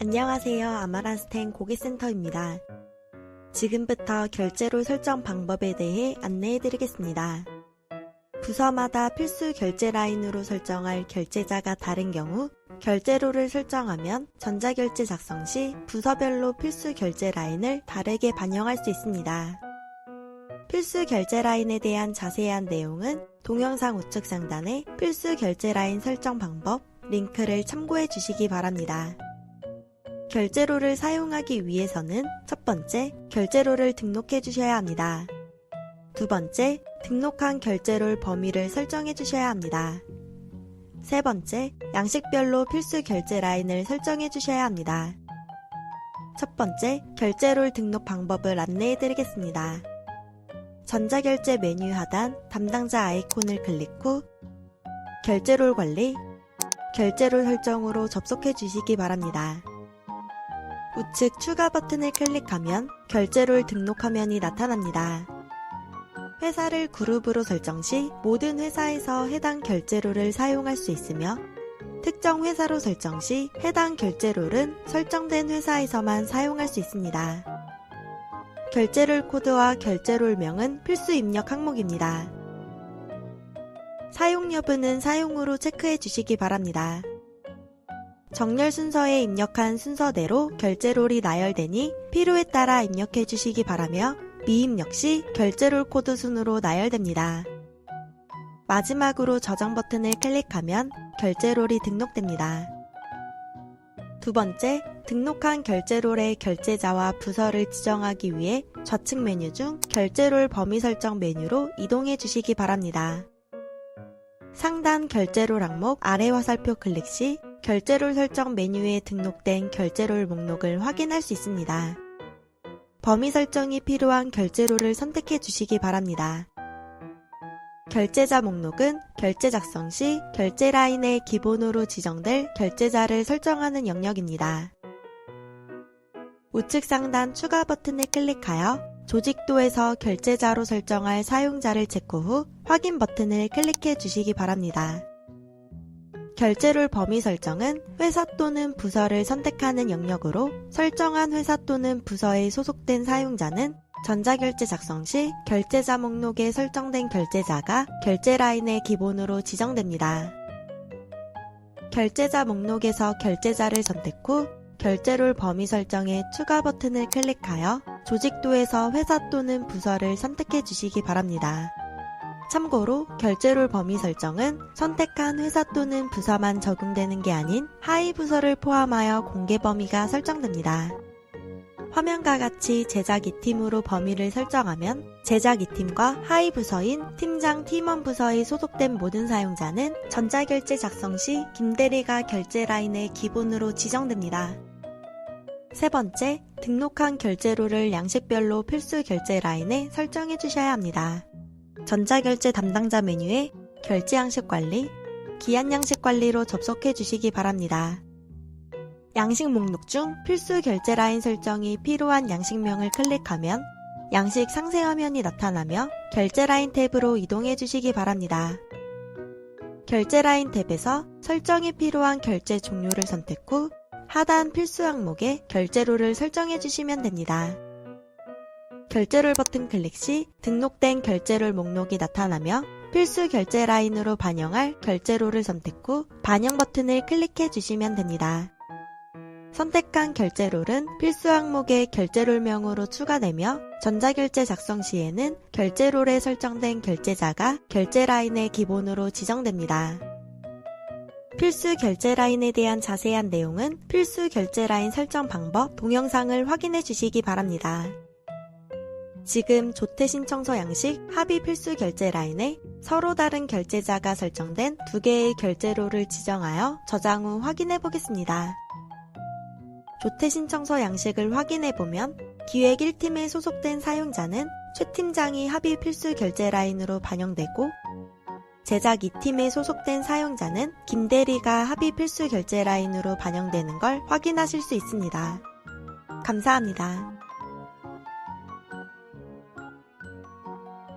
안녕하세요. 아마란스텐 고객센터입니다. 지금부터 결제로 설정 방법에 대해 안내해 드리겠습니다. 부서마다 필수 결제 라인으로 설정할 결제자가 다른 경우 결제로를 설정하면 전자결제 작성 시 부서별로 필수 결제 라인을 다르게 반영할 수 있습니다. 필수 결제 라인에 대한 자세한 내용은 동영상 우측 상단에 필수 결제 라인 설정 방법 링크를 참고해 주시기 바랍니다. 결제로를 사용하기 위해서는 첫 번째, 결제로를 등록해 주셔야 합니다. 두 번째, 등록한 결제롤 범위를 설정해 주셔야 합니다. 세 번째, 양식별로 필수 결제 라인을 설정해 주셔야 합니다. 첫 번째, 결제롤 등록 방법을 안내해 드리겠습니다. 전자결제 메뉴 하단 담당자 아이콘을 클릭 후 결제롤 관리, 결제롤 설정으로 접속해 주시기 바랍니다. 우측 추가 버튼을 클릭하면 결제롤 등록 화면이 나타납니다. 회사를 그룹으로 설정 시 모든 회사에서 해당 결제롤을 사용할 수 있으며 특정 회사로 설정 시 해당 결제롤은 설정된 회사에서만 사용할 수 있습니다. 결제롤 코드와 결제롤명은 필수 입력 항목입니다. 사용 여부는 사용으로 체크해 주시기 바랍니다. 정렬 순서에 입력한 순서대로 결제롤이 나열되니 필요에 따라 입력해 주시기 바라며 미입력 시 결제롤 코드 순으로 나열됩니다. 마지막으로 저장 버튼을 클릭하면 결제롤이 등록됩니다. 두 번째, 등록한 결제롤의 결제자와 부서를 지정하기 위해 좌측 메뉴 중 결제롤 범위 설정 메뉴로 이동해 주시기 바랍니다. 상단 결제롤 항목 아래 화살표 클릭 시 결제롤 설정 메뉴에 등록된 결제롤 목록을 확인할 수 있습니다. 범위 설정이 필요한 결제롤을 선택해 주시기 바랍니다. 결제자 목록은 결제 작성 시 결제 라인에 기본으로 지정될 결제자를 설정하는 영역입니다. 우측 상단 추가 버튼을 클릭하여 조직도에서 결제자로 설정할 사용자를 체크 후 확인 버튼을 클릭해 주시기 바랍니다. 결제롤 범위 설정은 회사 또는 부서를 선택하는 영역으로 설정한 회사 또는 부서에 소속된 사용자는 전자결제 작성 시 결제자 목록에 설정된 결제자가 결제 라인의 기본으로 지정됩니다. 결제자 목록에서 결제자를 선택 후 결제롤 범위 설정에 추가 버튼을 클릭하여 조직도에서 회사 또는 부서를 선택해 주시기 바랍니다. 참고로 결제롤 범위 설정은 선택한 회사 또는 부서만 적용되는 게 아닌 하위 부서를 포함하여 공개 범위가 설정됩니다. 화면과 같이 제작 2팀으로 범위를 설정하면 제작 2팀과 하위 부서인 팀장 팀원 부서에 소속된 모든 사용자는 전자결제 작성 시 김대리가 결제 라인의 기본으로 지정됩니다. 세 번째, 등록한 결제로를 양식별로 필수 결제 라인에 설정해 주셔야 합니다. 전자결제 담당자 메뉴에 결제 양식 관리, 기한 양식 관리로 접속해 주시기 바랍니다. 양식 목록 중 필수 결제 라인 설정이 필요한 양식명을 클릭하면 양식 상세 화면이 나타나며 결제 라인 탭으로 이동해 주시기 바랍니다. 결제 라인 탭에서 설정이 필요한 결제 종류를 선택 후 하단 필수 항목에 결제로를 설정해 주시면 됩니다. 결제롤 버튼 클릭 시 등록된 결제롤 목록이 나타나며 필수 결제 라인으로 반영할 결제롤을 선택 후 반영 버튼을 클릭해 주시면 됩니다. 선택한 결제롤은 필수 항목의 결제롤명으로 추가되며 전자결제 작성 시에는 결제롤에 설정된 결제자가 결제 라인의 기본으로 지정됩니다. 필수 결제 라인에 대한 자세한 내용은 필수 결제 라인 설정 방법 동영상을 확인해 주시기 바랍니다. 지금 조태 신청서 양식 합의 필수 결제 라인에 서로 다른 결제자가 설정된 두 개의 결제로를 지정하여 저장 후 확인해 보겠습니다. 조태 신청서 양식을 확인해 보면 기획 1팀에 소속된 사용자는 최 팀장이 합의 필수 결제 라인으로 반영되고 제작 2팀에 소속된 사용자는 김 대리가 합의 필수 결제 라인으로 반영되는 걸 확인하실 수 있습니다. 감사합니다.